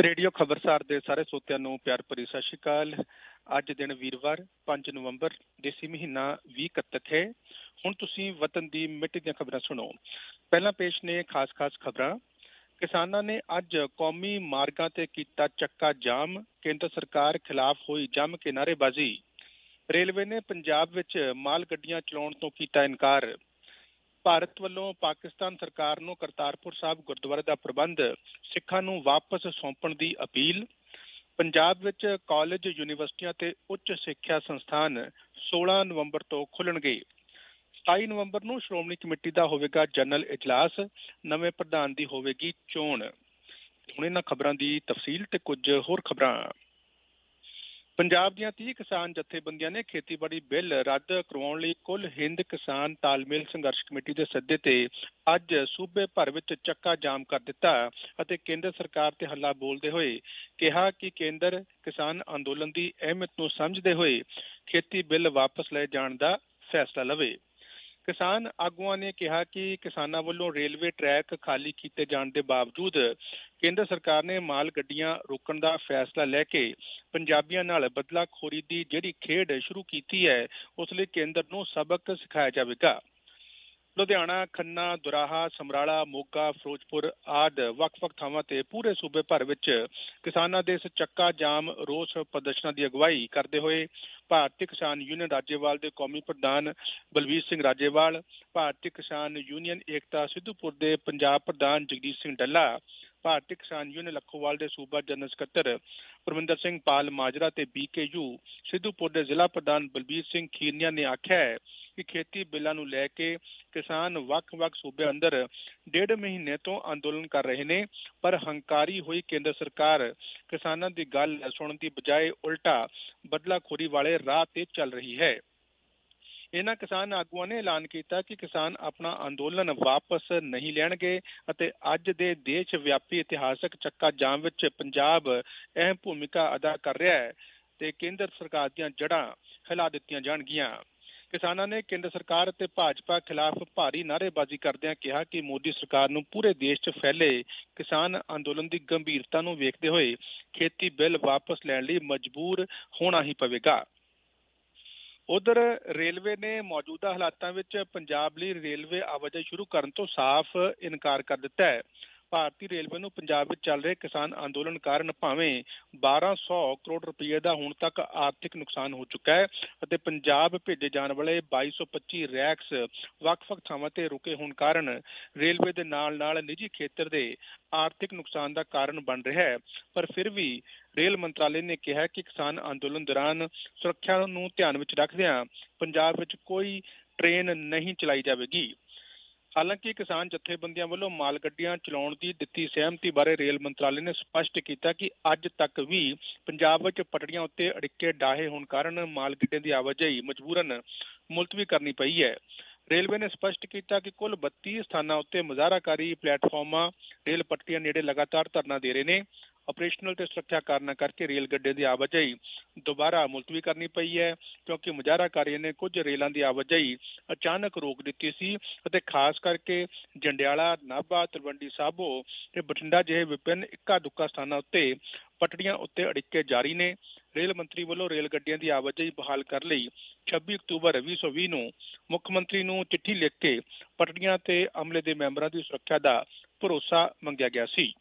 Radio ਖਬਰਸਾਰ ਦੇ ਸਾਰੇ ਸੋਤਿਆਂ ਨੂੰ ਪਿਆਰ ਭਰੀ ਸਤਿ ਸ਼੍ਰੀ ਅਕਾਲ। ਅੱਜ ਦਿਨ ਵੀਰਵਾਰ 5 ਨਵੰਬਰ, ਦੇਸੀ ਮਹੀਨਾ 20 ਕੱਤਕ ਹੈ। ਹੁਣ ਤੁਸੀਂ ਵਤਨ ਦੀ ਮਿੱਟੀ ਦੀਆਂ ਖਬਰਾਂ ਸੁਣੋ। ਪਹਿਲਾਂ ਪੇਸ਼ ਨੇ ਖਾਸ-ਖਾਸ ਖਬਰਾਂ। ਕਿਸਾਨਾਂ ਨੇ ਅੱਜ ਕੌਮੀ ਮਾਰਗਾਂ ਤੇ ਕੀਤਾ ਚੱਕਾ ਜਾਮ। ਕੇਂਦਰ ਸਰਕਾਰ ਖਿਲਾਫ ਹੋਈ ਜੰਮ ਕੇ ਨਾਰੇਬਾਜ਼ੀ ਰੇਲਵੇ ਨੇ ਪੰਜਾਬ ਵਿੱਚ ਮਾਲ ਗੱਡੀਆਂ ਚਲਾਉਣ ਤੋਂ ਕੀਤਾ ਇਨਕਾਰ। ਭਾਰਤ ਵੱਲੋਂ ਪਾਕਿਸਤਾਨ ਸਰਕਾਰ ਨੂੰ ਕਰਤਾਰਪੁਰ ਸਾਹਿਬ ਗੁਰਦੁਆਰੇ ਦਾ ਪ੍ਰਬੰਧ ਸਿੱਖਾਂ ਨੂੰ ਵਾਪਸ ਸੌਂਪਣ ਦੀ ਅਪੀਲ। ਪੰਜਾਬ ਵਿੱਚ ਕਾਲਜ, ਯੂਨੀਵਰਸਿਟੀਆਂ ਤੇ ਉੱਚ ਸਿੱਖਿਆ ਸੰਸਥਾਨ 16 ਨਵੰਬਰ ਤੋਂ ਖੁੱਲਣਗੇ। 27 ਨਵੰਬਰ ਨੂੰ ਸ਼੍ਰੋਮਣੀ ਕਮੇਟੀ ਦਾ ਹੋਵੇਗਾ ਜਨਰਲ ਇਜਲਾਸ, ਨਵੇਂ ਪ੍ਰਧਾਨ ਦੀ ਹੋਵੇਗੀ ਚੋਣ। ਹੁਣ ਇਹਨਾਂ ਖਬਰਾਂ ਦੀ ਤਫਸੀਲ ਤੇ ਕੁਝ ਹੋਰ ਖਬਰਾਂ। ਪੰਜਾਬ ਦੀਆਂ 30 ਕਿਸਾਨ ਜਥੇਬੰਦੀਆਂ ਨੇ ਖੇਤੀਬਾੜੀ ਬਿੱਲ ਰੱਦ ਕਰਵਾਉਣ ਲਈ ਕੁੱਲ ਹਿੰਦ ਕਿਸਾਨ ਤਾਲਮੇਲ ਸੰਘਰਸ਼ ਕਮੇਟੀ ਦੇ ਸੱਦੇ ਤੇ ਅੱਜ ਸੂਬੇ ਭਰ ਵਿੱਚ ਚੱਕਾ ਜਾਮ ਕਰ ਦਿੱਤਾ ਅਤੇ ਕੇਂਦਰ ਸਰਕਾਰ ਤੇ ਹੱਲਾ ਬੋਲਦੇ ਹੋਏ ਕਿਹਾ ਕਿ ਕੇਂਦਰ ਕਿਸਾਨ ਅੰਦੋਲਨ ਦੀ ਅਹਿਮੀਅਤ ਨੂੰ ਸਮਝਦੇ ਹੋਏ ਖੇਤੀ ਬਿੱਲ ਵਾਪਸ ਲਏ ਜਾਣ ਦਾ ਫੈਸਲਾ ਲਵੇ। ਕਿਸਾਨ ਆਗੂਆਂ ਨੇ ਕਿਹਾ ਕਿ ਕਿਸਾਨਾਂ ਵੱਲੋਂ ਰੇਲਵੇ ਟਰੈਕ ਖਾਲੀ ਕੀਤੇ ਜਾਣ ਦੇ ਬਾਵਜੂਦ ਕੇਂਦਰ ਸਰਕਾਰ ਨੇ ਮਾਲ ਗੱਡੀਆਂ ਰੋਕਣ ਦਾ ਫੈਸਲਾ ਲੈ ਕੇ ਪੰਜਾਬੀਆਂ ਨਾਲ ਬਦਲਾਖੋਰੀ ਦੀ ਜਿਹੜੀ ਖੇਡ ਸ਼ੁਰੂ ਕੀਤੀ ਹੈ, ਉਸ ਲਈ ਕੇਂਦਰ ਨੂੰ ਸਬਕ ਸਿਖਾਇਆ ਜਾਵੇਗਾ। ਲੁਧਿਆਣਾ, ਖੰਨਾ, ਦੁਰਾਹਾ, ਸਮਰਾਲਾ, ਮੋਗਾ, ਫਿਰੋਜ਼ਪੁਰ ਆਦ ਵੱਖ-ਵੱਖ ਥਾਵਾਂ ਤੇ ਪੂਰੇ ਸੂਬੇ ਭਰ ਵਿੱਚ ਕਿਸਾਨਾਂ ਦੇ ਇਸ ਚੱਕਾ ਜਾਮ ਰੋਸ ਪ੍ਰਦਰਸ਼ਨਾਂ ਦੀ ਅਗਵਾਈ ਕਰਦੇ ਹੋਏ ਭਾਰਤੀ ਕਿਸਾਨ ਯੂਨੀਅਨ ਰਾਜੇਵਾਲ ਦੇ ਕੌਮੀ ਪ੍ਰਧਾਨ ਬਲਵੀਰ ਸਿੰਘ ਰਾਜੇਵਾਲ, ਭਾਰਤੀ ਕਿਸਾਨ ਯੂਨੀਅਨ ਏਕਤਾ ਸਿੱਧੂਪੁਰ ਦੇ ਪੰਜਾਬ ਪ੍ਰਧਾਨ ਜਗਦੀਸ਼ ਸਿੰਘ ਡੱਲਾ, ਭਾਰਤੀ ਕਿਸਾਨ ਯੂਨੀਅਨ ਲੱਖੋਵਾਲ ਦੇ ਸੂਬਾ ਜਨਰਲ ਸਕੱਤਰ ਪਰਮਿੰਦਰ ਸਿੰਘ ਪਾਲ ਮਾਜਰਾ ਤੇ ਬੀਕੇਯੂ ਸਿੱਧੂਪੁਰ ਦੇ ਜ਼ਿਲ੍ਹਾ ਪ੍ਰਧਾਨ ਬਲਬੀਰ ਸਿੰਘ ਖੀਰਨੀਆ ਨੇ ਆਖਿਆ ਹੈ ਕਿ ਖੇਤੀ ਬਿੱਲਾਂ ਨੂੰ ਲੈ ਕੇ ਕਿਸਾਨ ਵੱਖ-ਵੱਖ ਸੂਬਿਆਂ ਅੰਦਰ ਡੇਢ ਮਹੀਨੇ ਤੋਂ ਅੰਦੋਲਨ ਕਰ ਰਹੇ ਨੇ, ਪਰ ਹੰਕਾਰੀ ਹੋਈ ਕੇਂਦਰ ਸਰਕਾਰ ਕਿਸਾਨਾਂ ਦੀ ਗੱਲ ਸੁਣਨ ਦੀ ਬਜਾਏ ਉਲਟਾ ਬਦਲਾਖੋਰੀ ਵਾਲੇ ਰਾਹ ਤੇ ਚੱਲ ਰਹੀ ਹੈ। ਇਹਨਾਂ ਕਿਸਾਨ ਆਗੂਆਂ ਨੇ ਐਲਾਨ ਕੀਤਾ ਕਿ ਕਿਸਾਨ ਆਪਣਾ ਅੰਦੋਲਨ ਵਾਪਸ ਨਹੀਂ ਲੈਣਗੇ ਅਤੇ ਅੱਜ ਦੇ ਦੇਸ਼ ਵਿਆਪੀ ਇਤਿਹਾਸਕ ਚੱਕਾ ਜਾਮ ਵਿੱਚ ਪੰਜਾਬ ਅਹਿਮ ਭੂਮਿਕਾ ਅਦਾ ਕਰ ਰਿਹਾ ਹੈ ਤੇ ਕੇਂਦਰ ਸਰਕਾਰ ਦੀਆਂ ਜੜ੍ਹਾਂ ਹਿਲਾ ਦਿੱਤੀਆਂ ਜਾਣਗੀਆਂ। ਕਿਸਾਨਾਂ ਨੇ ਕੇਂਦਰ ਸਰਕਾਰ ਅਤੇ ਭਾਜਪਾ ਖਿਲਾਫ ਭਾਰੀ ਨਾਅਰੇਬਾਜ਼ੀ ਕਰਦਿਆਂ ਕਿਹਾ ਕਿ ਮੋਦੀ ਸਰਕਾਰ ਨੂੰ ਪੂਰੇ ਦੇਸ਼ 'ਚ ਫੈਲੇ ਕਿਸਾਨ ਅੰਦੋਲਨ ਦੀ ਗੰਭੀਰਤਾ ਨੂੰ ਵੇਖਦੇ ਹੋਏ ਖੇਤੀ ਬਿੱਲ ਵਾਪਸ ਲੈਣ ਲਈ ਮਜਬੂਰ ਹੋਣਾ ਹੀ ਪਵੇਗਾ। ਉਧਰ ਰੇਲਵੇ ਨੇ ਮੌਜੂਦਾ ਹਾਲਾਤਾਂ ਵਿੱਚ ਪੰਜਾਬ ਲਈ ਰੇਲਵੇ ਆਵਾਜਾਈ ਸ਼ੁਰੂ ਕਰਨ ਤੋਂ ਸਾਫ਼ ਇਨਕਾਰ ਕਰ ਦਿੱਤਾ ਹੈ। ਭਾਰਤੀ ਰੇਲਵੇ ਨੂੰ ਪੰਜਾਬ ਵਿੱਚ ਚੱਲ ਰਹੇ ਕਿਸਾਨ ਅੰਦੋਲਨ ਕਾਰਨ ਭਾਵੇਂ 1200 ਕਰੋੜ ਰੁਪਏ ਦਾ ਹੁਣ ਤੱਕ ਆਰਥਿਕ ਨੁਕਸਾਨ ਹੋ ਚੁੱਕਾ ਹੈ ਅਤੇ ਪੰਜਾਬ ਭੇਜੇ ਜਾਣ ਵਾਲੇ 2225 ਰੈਕਸ ਵੱਖ-ਵੱਖ ਥਾਵਾਂ ਤੇ ਰੁਕੇ ਹੋਣ ਕਾਰਨ ਰੇਲਵੇ ਦੇ ਨਾਲ-ਨਾਲ ਨਿੱਜੀ ਖੇਤਰ ਦੇ ਆਰਥਿਕ ਨੁਕਸਾਨ ਦਾ ਕਾਰਨ ਬਣ ਰਿਹਾ ਹੈ। ਪਰ ਫਿਰ ਵੀ ਰੇਲ ਮੰਤਰਾਲੇ ਨੇ ਕਿਹਾ ਕਿ ਕਿਸਾਨ ਅੰਦੋਲਨ ਦੌਰਾਨ ਸੁਰੱਖਿਆ ਨੂੰ ਧਿਆਨ ਵਿੱਚ ਰੱਖਦਿਆਂ ਪੰਜਾਬ ਵਿੱਚ ਕੋਈ ਟ੍ਰੇਨ ਨਹੀਂ ਚਲਾਈ ਜਾਵੇਗੀ। ਹਾਲਾਂਕਿ ਕਿਸਾਨ ਜਥੇਬੰਦੀਆਂ ਵੱਲੋਂ ਮਾਲ ਗੱਡੀਆਂ ਚਲਾਉਣ ਦੀ ਦਿੱਤੀ ਸਹਿਮਤੀ ਬਾਰੇ ਰੇਲ ਮੰਤਰਾਲੇ ਨੇ ਸਪਸ਼ਟ ਕੀਤਾ ਕਿ ਅੱਜ ਤੱਕ ਵੀ ਪੰਜਾਬ ਵਿੱਚ ਪਟੜੀਆਂ ਉੱਤੇ ਅੜਿੱਕੇ ਡਾਹੇ ਹੋਣ ਕਾਰਨ ਮਾਲ ਗੱਡੀਆਂ ਦੀ ਆਵਾਜਾਈ ਮਜਬੂਰਨ ਮੁਲਤਵੀ ਕਰਨੀ ਪਈ ਹੈ। ਰੇਲਵੇ ਨੇ ਸਪਸ਼ਟ ਕੀਤਾ ਕਿ ਕੁੱਲ 32 ਸਥਾਨਾਂ ਉੱਤੇ ਮੁਜ਼ਾਹਰਾਕਾਰੀ ਪਲੇਟਫਾਰਮਾਂ ਰੇਲ ਪਟੜੀਆਂ ਨੇੜੇ ਲਗਾਤਾਰ ਧਰਨਾ ਦੇ ਰਹੇ ਨੇ। ਆਪਰੇਸ਼ਨਲ ਤੇ ਸੁਰੱਖਿਆ ਕਾਰਨਾਂ ਕਰਕੇ ਰੇਲ ਗੱਡੇ ਦੀ ਆਵਾਜਾਈ ਦੁਬਾਰਾ ਮੁਲਤਵੀ ਕਰਨੀ ਪਈ ਹੈ, ਕਿਉਂਕਿ ਮੁਜ਼ਾਹਰਾਕਾਰੀਆਂ ਨੇ ਕੁਝ ਰੇਲਾਂ ਦੀ ਆਵਾਜਾਈ ਅਚਾਨਕ ਰੋਕ ਦਿੱਤੀ ਸੀ ਅਤੇ ਖਾਸ ਕਰਕੇ ਜੰਡਿਆਲਾ, ਨਾਭਾ, ਤਲਵੰਡੀ ਸਾਬੋ ਤੇ ਬਠਿੰਡਾ ਜਿਹੇ ਵਿਭਿੰਨ ਇੱਕਾ ਦੁੱਕਾ ਸਥਾਨਾਂ ਉੱਤੇ ਪਟੜੀਆਂ ਉੱਤੇ ਅੜਿੱਕੇ ਜਾਰੀ ਨੇ। ਰੇਲ ਮੰਤਰੀ ਵੱਲੋਂ ਰੇਲ ਗੱਡੀਆਂ ਦੀ ਆਵਾਜਾਈ ਬਹਾਲ ਕਰਨ ਲਈ। 26 ਅਕਤੂਬਰ 2020 ਨੂੰ ਮੁੱਖ ਮੰਤਰੀ ਨੂੰ ਚਿੱਠੀ ਲਿਖ ਕੇ ਪਟੜੀਆਂ ਤੇ ਅਮਲੇ ਦੇ ਮੈਂਬਰਾਂ ਦੀ ਸੁਰੱਖਿਆ ਦਾ ਭਰੋਸਾ ਮੰਗਿਆ ਗਿਆ ਸੀ।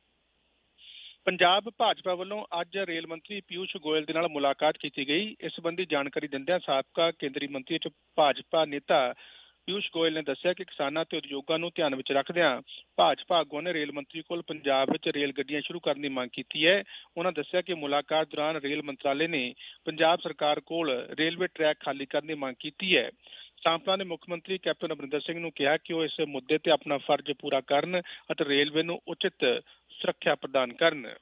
ਪੰਜਾਬ ਭਾਜਪਾ ਵੱਲੋਂ ਅੱਜ ਰੇਲ ਮੰਤਰੀ ਪਿਊਸ਼ ਗੋਇਲ ਦੇ ਨਾਲ ਮੁਲਾਕਾਤ ਕੀਤੀ ਗਈ। ਇਸ ਸੰਬੰਧੀ ਜਾਣਕਾਰੀ ਦਿੰਦਿਆਂ ਸਾਬਕਾ ਕੇਂਦਰੀ ਮੰਤਰੀ ਤੇ ਭਾਜਪਾ ਨੇਤਾ ਪਿਊਸ਼ ਗੋਇਲ ਨੇ ਦੱਸਿਆ ਕਿ ਕਿਸਾਨਾਂ ਤੇ ਉਦਯੋਗਾਂ ਨੂੰ ਧਿਆਨ ਵਿੱਚ ਰੱਖਦਿਆਂ ਭਾਜਪਾ ਆਗੂਆਂ ਨੇ ਰੇਲ ਮੰਤਰੀ ਕੋਲ ਪੰਜਾਬ ਵਿੱਚ ਰੇਲ ਗੱਡੀਆਂ ਸ਼ੁਰੂ ਕਰਨ ਦੀ ਮੰਗ ਕੀਤੀ ਹੈ। ਉਹਨਾਂ ਦੱਸਿਆ ਕਿ ਮੁਲਾਕਾਤ ਦੌਰਾਨ ਰੇਲ ਮੰਤਰਾਲੇ ਨੇ ਪੰਜਾਬ ਸਰਕਾਰ ਕੋਲ ਰੇਲਵੇ ਟਰੈਕ ਖਾਲੀ ਕਰਨ ਦੀ ਮੰਗ ਕੀਤੀ ਹੈ। ਸਾਂਪਲਾ ਨੇ ਮੁੱਖ ਮੰਤਰੀ ਕੈਪਟਨ ਅਮਰਿੰਦਰ ਸਿੰਘ ਨੂੰ ਕਿਹਾ ਕਿ ਉਹ ਇਸ ਮੁੱਦੇ ਤੇ ਆਪਣਾ ਫਰਜ਼ ਪੂਰਾ ਕਰਨ ਅਤੇ ਰੇਲਵੇ ਨੂੰ ਉਚਿਤ ਸੁਰੱਖਿਆ ਪ੍ਰਦਾਨ ਕਰਨ।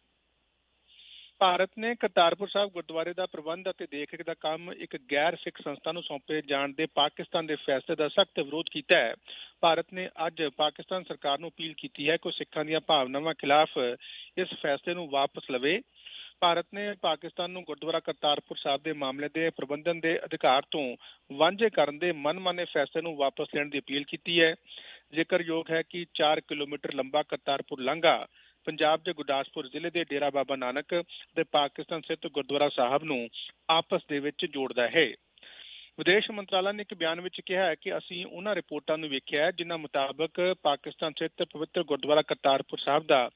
ਭਾਰਤ ਨੇ ਕਰਤਾਰਪੁਰ ਸਾਹਿਬ ਗੁਰਦੁਆਰੇ ਦਾ ਪ੍ਰਬੰਧ ਅਤੇ ਦੇਖਰੇਖ ਦਾ ਕੰਮ ਇੱਕ ਗੈਰ ਸਿੱਖ ਸੰਸਥਾ ਨੂੰ ਸੌਂਪੇ ਜਾਣ ਦੇ ਪਾਕਿਸਤਾਨ ਦੇ ਫੈਸਲੇ ਦਾ ਸਖਤ ਵਿਰੋਧ ਕੀਤਾ ਹੈ। ਭਾਰਤ ਨੇ ਅੱਜ ਪਾਕਿਸਤਾਨ ਸਰਕਾਰ ਨੂੰ ਅਪੀਲ ਕੀਤੀ ਹੈ ਕਿ ਉਹ ਸਿੱਖਾਂ ਦੀਆਂ ਭਾਵਨਾਵਾਂ ਖਿਲਾਫ ਇਸ ਫੈਸਲੇ ਨੂੰ ਵਾਪਸ ਲਵੇ। ਭਾਰਤ ਨੇ ਪਾਕਿਸਤਾਨ ਨੂੰ ਗੁਰਦੁਆਰਾ ਕਰਤਾਰਪੁਰ ਸਾਹਿਬ ਦੇ ਮਾਮਲੇ ਦੇ ਪ੍ਰਬੰਧਨ ਦੇ ਅਧਿਕਾਰ ਤੋਂ ਵਾਂਝੇ ਕਰਨ ਦੇ ਮਨਮਾਨੇ ਫੈਸਲੇ ਨੂੰ ਵਾਪਸ ਲੈਣ ਦੀ ਅਪੀਲ ਕੀਤੀ ਹੈ। ਜ਼ਿਕਰਯੋਗ ਹੈ ਕਿ 4 ਕਿਲੋਮੀਟਰ ਲੰਬਾ ਕਰਤਾਰਪੁਰ ਲਾਂਘਾ ਪੰਜਾਬ ਦੇ ਗੁਰਦਾਸਪੁਰ ਜ਼ਿਲ੍ਹੇ ਦੇ ਡੇਰਾ ਬਾਬਾ ਨਾਨਕ ਤੇ ਪਾਕਿਸਤਾਨ ਸਥਿਤ ਗੁਰਦੁਆਰਾ ਸਾਹਿਬ ਨੂੰ ਆਪਸ ਦੇ ਵਿੱਚ ਜੋੜਦਾ ਹੈ। ਵਿਦੇਸ਼ ਮੰਤਰਾਲਾ ਨੇ ਇੱਕ ਬਿਆਨ ਵਿੱਚ ਕਿਹਾ ਹੈ ਕਿ ਅਸੀਂ ਉਹਨਾਂ ਰਿਪੋਰਟਾਂ ਨੂੰ ਵੇਖਿਆ ਹੈ ਜਿਨ੍ਹਾਂ ਮੁਤਾਬਕ ਪਾਕਿਸਤਾਨ ਸਥਿਤ ਪਵਿੱਤਰ ਗੁਰਦੁਆਰਾ ਕਰਤਾਰਪੁਰ ਸਾਹਿਬ ਦਾ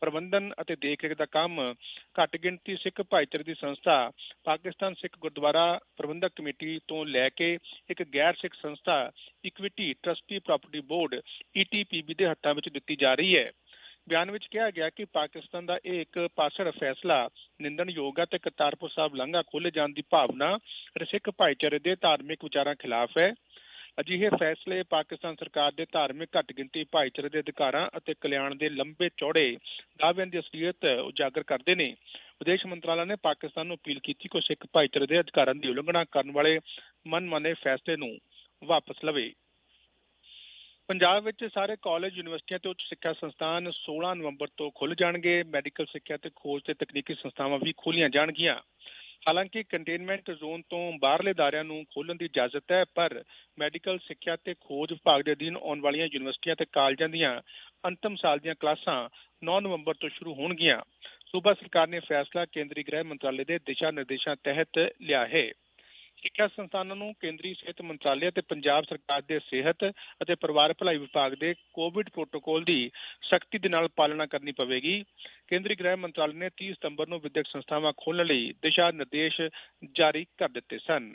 ਪ੍ਰਬੰਧਨ ਅਤੇ ਦੇਖਰੇਖ ਦਾ ਕੰਮ ਘੱਟ ਗਿਣਤੀ ਸਿੱਖ ਭਾਈਚਾਰੇ ਦੀ ਸੰਸਥਾ ਪਾਕਿਸਤਾਨ ਸਿੱਖ ਗੁਰਦੁਆਰਾ ਪ੍ਰਬੰਧਕ ਕਮੇਟੀ ਤੋਂ ਲੈ ਕੇ ਇੱਕ ਗੈਰ ਸਿੱਖ ਸੰਸਥਾ evacuee trust property board ETPB ਦੇ ਹੱਥਾਂ ਵਿੱਚ ਦਿੱਤੀ ਜਾ ਰਹੀ ਹੈ। ਬਿਆਨ ਵਿੱਚ ਕਿਹਾ ਗਿਆ ਕਿ ਪਾਕਿਸਤਾਨ ਦਾ ਇਹ ਇੱਕ ਪਾਸੜ ਫੈਸਲਾ ਨਿੰਦਣਯੋਗ ਹੈ ਤੇ ਕਰਤਾਰਪੁਰ ਸਾਹਿਬ ਲਾਂਘਾ ਖੋਲ੍ਹੇ ਜਾਣ ਦੀ ਭਾਵਨਾ ਸਿੱਖ ਭਾਈਚਾਰੇ ਦੇ ਧਾਰਮਿਕ ਵਿਚਾਰਾਂ ਖਿਲਾਫ ਹੈ। ਅਜਿਹੇ ਫੈਸਲੇ ਪਾਕਿਸਤਾਨ ਸਰਕਾਰ ਦੇ ਧਾਰਮਿਕ ਘੱਟ ਗਿਣਤੀ ਭਾਈਚਾਰੇ ਦੇ ਅਧਿਕਾਰਾਂ ਅਤੇ ਕਲਿਆਣ ਦੇ ਲੰਬੇ ਚੌੜੇ ਦਾਅਵਿਆਂ ਦੀ ਅਸਲੀਅਤ ਉਜਾਗਰ ਕਰਦੇ ਨੇ। ਵਿਦੇਸ਼ ਮੰਤਰਾਲਾ ਨੇ ਪਾਕਿਸਤਾਨ ਨੂੰ ਅਪੀਲ ਕੀਤੀ ਕਿ ਉਹ ਸਿੱਖ ਭਾਈਚਾਰੇ ਦੇ ਅਧਿਕਾਰਾਂ ਦੀ ਉਲੰਘਣਾ ਕਰਨ ਵਾਲੇ ਮਨਮਾਨੇ ਫੈਸਲੇ ਨੂੰ ਵਾਪਸ ਲਵੇ। ਪੰਜਾਬ ਵਿੱਚ ਸਾਰੇ ਕਾਲਜ ਯੂਨੀਵਰਸਿਟੀਆਂ ਤੇ ਉੱਚ ਸਿੱਖਿਆ ਸੰਸਥਾਨ 16 ਨਵੰਬਰ ਤੋਂ ਖੁੱਲ ਜਾਣਗੇ। ਮੈਡੀਕਲ ਸਿੱਖਿਆ ਤੇ ਖੋਜ ਤੇ ਤਕਨੀਕੀ ਸੰਸਥਾਵਾਂ ਵੀ ਖੋਲੀਆਂ ਜਾਣਗੀਆਂ। ਹਾਲਾਂਕਿ ਕੰਟੇਨਮੈਂਟ ਜ਼ੋਨ ਤੋਂ ਬਾਹਰਲੇ ਅਦਾਰਿਆਂ ਨੂੰ ਖੋਲਣ ਦੀ ਇਜਾਜ਼ਤ ਹੈ, ਪਰ ਮੈਡੀਕਲ ਸਿੱਖਿਆ ਤੇ ਖੋਜ ਵਿਭਾਗ ਦੇ ਅਧੀਨ ਆਉਣ ਵਾਲੀਆਂ ਯੂਨੀਵਰਸਿਟੀਆਂ ਤੇ ਕਾਲਜਾਂ ਦੀਆਂ ਅੰਤਮ ਸਾਲ ਦੀਆਂ ਕਲਾਸਾਂ 9 ਨਵੰਬਰ ਤੋਂ ਸ਼ੁਰੂ ਹੋਣਗੀਆਂ। ਸੂਬਾ ਸਰਕਾਰ ਨੇ ਫੈਸਲਾ ਕੇਂਦਰੀ ਗ੍ਰਹਿ ਮੰਤਰਾਲੇ ਦੇ ਦਿਸ਼ਾ ਨਿਰਦੇਸ਼ਾਂ ਤਹਿਤ ਲਿਆ ਹੈ। ਸਿੱਖਿਆ ਸੰਸਥਾਨਾਂ ਨੂੰ ਕੇਂਦਰੀ ਸਿਹਤ ਮੰਤਰਾਲੇ ਅਤੇ ਪੰਜਾਬ ਸਰਕਾਰ ਦੇ ਸਿਹਤ ਅਤੇ ਪਰਿਵਾਰ ਭਲਾਈ ਵਿਭਾਗ ਦੇ ਕੋਵਿਡ ਪ੍ਰੋਟੋਕੋਲ ਦੀ ਸਖਤੀ ਦੇ ਨਾਲ ਪਾਲਣਾ ਕਰਨੀ ਪਵੇਗੀ। ਕੇਂਦਰੀ ਗ੍ਰਹਿ ਮੰਤਰਾਲੇ ਨੇ 30 ਸਤੰਬਰ ਨੂੰ ਵਿਦਿਅਕ ਸੰਸਥਾਵਾਂ ਖੋਲ੍ਹਣ ਲਈ ਦਿਸ਼ਾ ਨਿਰਦੇਸ਼ ਜਾਰੀ ਕਰ ਦਿੱਤੇ ਸਨ।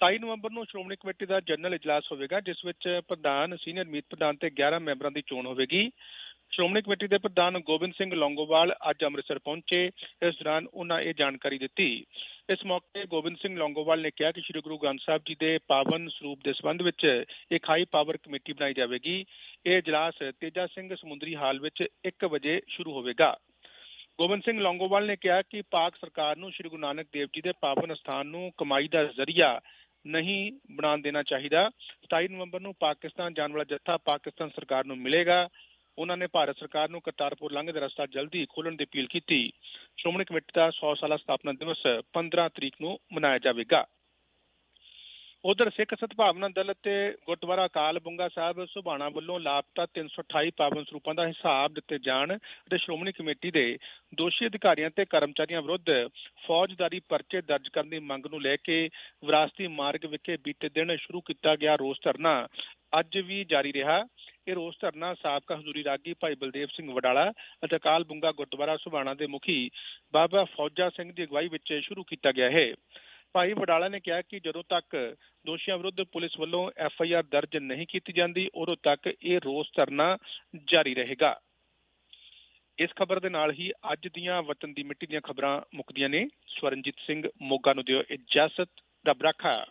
27 ਨਵੰਬਰ ਨੂੰ ਸ਼੍ਰੋਮਣੀ ਕਮੇਟੀ ਦਾ ਜਨਰਲ ਇਜਲਾਸ ਹੋਵੇਗਾ, ਜਿਸ ਵਿੱਚ ਪ੍ਰਧਾਨ, ਸੀਨੀਅਰ ਮੀਤ ਪ੍ਰਧਾਨ ਤੇ 11 ਮੈਂਬਰਾਂ ਦੀ ਚੋਣ ਹੋਵੇਗੀ। ਸ਼੍ਰੋਮਣੀ ਕਮੇਟੀ ਦੇ ਪ੍ਰਧਾਨ ਗੋਬਿੰਦ ਸਿੰਘ ਲੌਂਗੋਵਾਲ ਅੱਜ ਅੰਮ੍ਰਿਤਸਰ ਪਹੁੰਚੇ। ਇਸ ਦੌਰਾਨ ਉਹਨਾਂ ਇਹ ਜਾਣਕਾਰੀ ਦਿੱਤੀ। ਇਸ ਮੌਕੇ ਗੋਬਿੰਦ ਸਿੰਘ ਲੌਂਗੋਵਾਲ ਨੇ ਕਿਹਾ ਕਿ ਸ੍ਰੀ ਗੁਰੂ ਗ੍ਰੰਥ ਸਾਹਿਬ ਜੀ ਦੇ ਪਾਵਨ ਸਰੂਪ ਦੇ ਸੰਬੰਧ ਵਿੱਚ ਇੱਕ ਹਾਈ ਪਾਵਰ ਕਮੇਟੀ ਬਣਾਈ ਜਾਵੇਗੀ। ਇਹ ਇਜਲਾਸ ਤੇਜਾ ਸਿੰਘ ਸਮੁੰਦਰੀ ਹਾਲ ਵਿੱਚ 1 ਵਜੇ ਸ਼ੁਰੂ ਹੋਵੇਗਾ। ਗੋਬਿੰਦ ਸਿੰਘ ਲੌਂਗੋਵਾਲ ਨੇ ਕਿਹਾ ਕਿ ਪਾਕ ਸਰਕਾਰ ਨੂੰ ਸ੍ਰੀ ਗੁਰੂ ਨਾਨਕ ਦੇਵ ਜੀ ਦੇ ਪਾਵਨ ਸਥਾਨ ਨੂੰ ਕਮਾਈ ਦਾ ਜ਼ਰੀਆ ਨਹੀਂ ਬਣਾਉਣ ਦੇਣਾ ਚਾਹੀਦਾ। 27 ਨਵੰਬਰ ਨੂੰ ਪਾਕਿਸਤਾਨ ਜਾਣ ਵਾਲਾ ਜੱਥਾ ਪਾਕਿਸਤਾਨ ਸਰਕਾਰ ਨੂੰ ਮਿਲੇਗਾ। ਉਹਨਾਂ ਨੇ ਭਾਰਤ ਸਰਕਾਰ ਨੂੰ ਕਰਤਾਰਪੁਰ ਲਾਂਘੇ ਦਾ ਰਸਤਾ ਜਲਦੀ ਖੋਲਣ ਦੀ ਅਪੀਲ ਕੀਤੀ। ਸ਼੍ਰੋਮਣੀ ਕਮੇਟੀ ਦਾ 100 ਸਾਲਾ ਸਥਾਪਨਾ ਦਿਵਸ 15 ਤਰੀਕ ਨੂੰ ਮਨਾਇਆ ਜਾਵੇਗਾ। ਉਧਰ ਸਿੱਖ ਸਤਭਾਵਨਾ ਦਲ ਤੇ ਗੁਰਦੁਆਰਾ ਅਕਾਲ ਬੁੰਗਾ ਸਾਹਿਬ ਸੁਭਾਣਾ ਵੱਲੋਂ ਲਾਪਤਾ 328 ਪਾਵਨ ਸਰੂਪਾਂ ਦਾ ਹਿਸਾਬ ਦਿੱਤੇ ਜਾਣ ਅਤੇ ਸ਼੍ਰੋਮਣੀ ਕਮੇਟੀ ਦੇ ਦੋਸ਼ੀ ਅਧਿਕਾਰੀਆਂ ਤੇ ਕਰਮਚਾਰੀਆਂ ਵਿਰੁੱਧ ਫੌਜਦਾਰੀ ਪਰਚੇ ਦਰਜ ਕਰਨ ਦੀ ਮੰਗ ਨੂੰ ਲੈ ਕੇ ਵਿਰਾਸਤੀ ਮਾਰਗ ਵਿਖੇ ਬੀਤੇ ਦਿਨ ਸ਼ੁਰੂ ਕੀਤਾ ਗਿਆ ਰੋਸ ਧਰਨਾ। ਅੱਜ ਵੀ ਜਾਰੀ ਰਿਹਾ ਇਹ ਰੋਸ ਧਰਨਾ ਸਾਬਕਾ ਹਜ਼ੂਰੀ ਰਾਗੀ ਭਾਈ ਬਲਦੇਵ ਸਿੰਘ ਵਡਾਲਾ ਅਤੇ ਅਕਾਲ ਬੁੰਗਾ ਗੁਰਦੁਆਰਾ ਸੁਭਾਣਾ ਦੇ ਮੁਖੀ ਬਾਬਾ ਫੌਜਾ ਸਿੰਘ ਦੀ ਅਗਵਾਈ ਵਿੱਚ ਸ਼ੁਰੂ ਕੀਤਾ ਗਿਆ ਹੈ ਭਾਈ ਵਡਾਲਾ ਨੇ ਕਿਹਾ ਕਿ ਜਦੋਂ ਤੱਕ ਦੋਸ਼ੀਆਂ ਵਿਰੁੱਧ ਪੁਲਿਸ ਵੱਲੋਂ ਐਫ ਆਈ ਆਰ ਦਰਜ ਨਹੀਂ ਕੀਤੀ ਜਾਂਦੀ, ਉਦੋਂ ਤੱਕ ਇਹ ਰੋਸ ਧਰਨਾ ਜਾਰੀ ਰਹੇਗਾ। ਇਸ ਖਬਰ ਦੇ ਨਾਲ ਹੀ ਅੱਜ ਦੀਆਂ ਵਤਨ ਦੀ ਮਿੱਟੀ ਦੀਆਂ ਖਬਰਾਂ ਮੁੱਕਦੀਆਂ ਨੇ। ਸਵਰਨਜੀਤ ਸਿੰਘ ਮੋਗਾ ਨੂੰ ਦਿਓ ਇਜਾਜ਼ਤ, ਰੱਬ ਰਾਖਾ।